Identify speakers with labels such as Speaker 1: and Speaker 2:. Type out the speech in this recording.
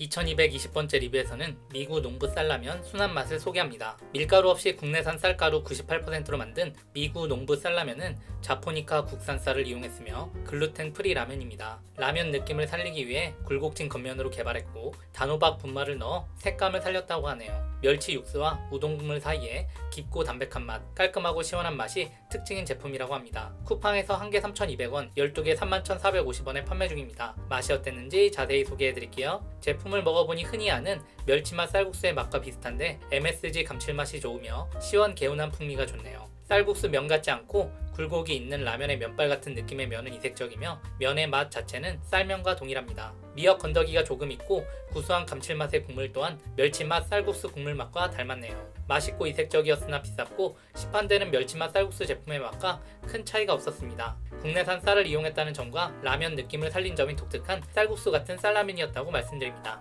Speaker 1: 2220번째 리뷰에서는 미국 농부 쌀라면 순한 맛을 소개합니다. 밀가루 없이 국내산 쌀가루 98%로 만든 미국 농부 쌀라면은 자포니카 국산 쌀을 이용했으며 글루텐 프리 라면입니다. 라면 느낌을 살리기 위해 굴곡진 겉면으로 개발했고 단호박 분말을 넣어 색감을 살렸다고 하네요. 멸치 육수와 우동 국물 사이에 깊고 담백한 맛, 깔끔하고 시원한 맛이 특징인 제품이라고 합니다. 쿠팡에서 한개 3,200원, 12개 31,450원에 판매 중입니다. 맛이 어땠는지 자세히 소개해 드릴게요. 제품을 먹어보니 흔히 아는 멸치맛 쌀국수의 맛과 비슷한데 MSG 감칠맛이 좋으며 시원 개운한 풍미가 좋네요. 쌀국수 면 같지 않고 굴곡이 있는 라면의 면발 같은 느낌의 면은 이색적이며 면의 맛 자체는 쌀면과 동일합니다. 미역 건더기가 조금 있고 구수한 감칠맛의 국물 또한 멸치맛 쌀국수 국물 맛과 닮았네요. 맛있고 이색적이었으나 비쌌고 시판되는 멸치맛 쌀국수 제품의 맛과 큰 차이가 없었습니다. 국내산 쌀을 이용했다는 점과 라면 느낌을 살린 점이 독특한 쌀국수 같은 쌀라면이었다고 말씀드립니다.